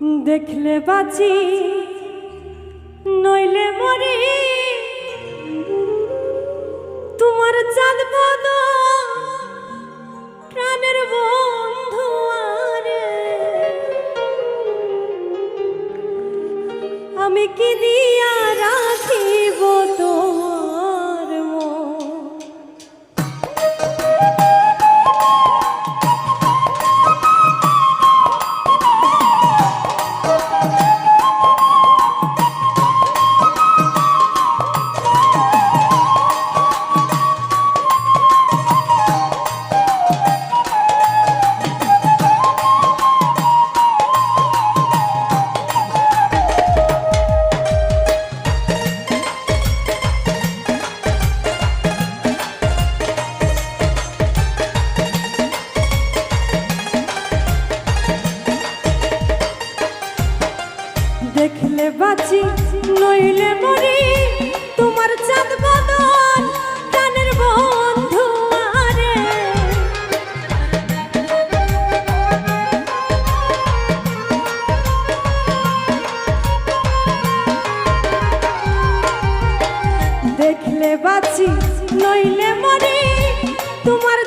দেখলে বাঁচি নইলে মরি। তোমার চাঁদ পদ প্রাণের বন্ধু আমি কি দিয়া রাখিব তোমার নইলে মরি তোমার দেখলে বাঁচি নইলে মরি তোমার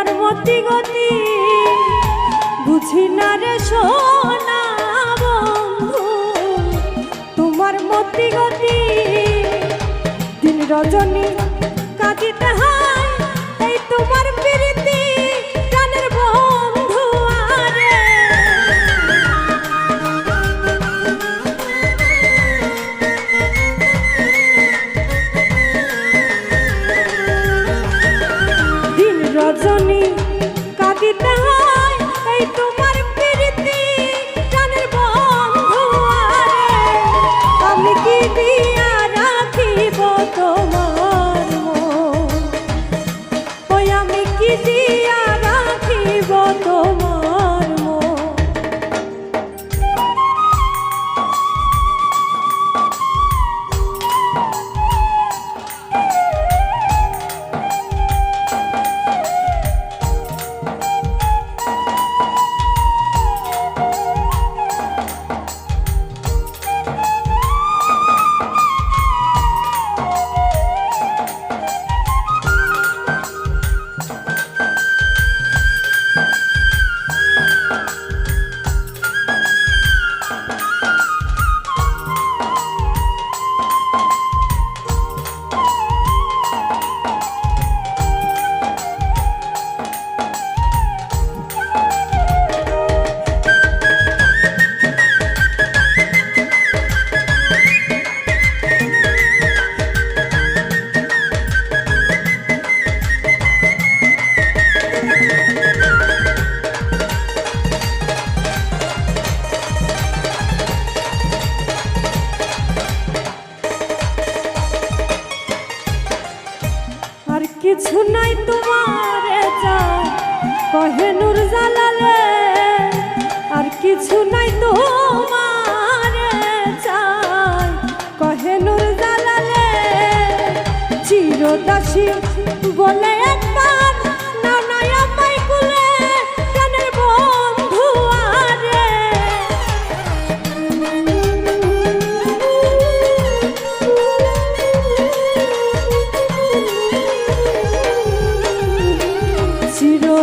তোমার গতি বুঝি না রে সোনা বন্ধু তোমার মতি গতি দিন রজনী কাজিতে হয় কিছু নাই তোমার কহে নূর জালালে আর কিছু নাই তোমার কহে নূর জালালে চিরদাসী বলে একবার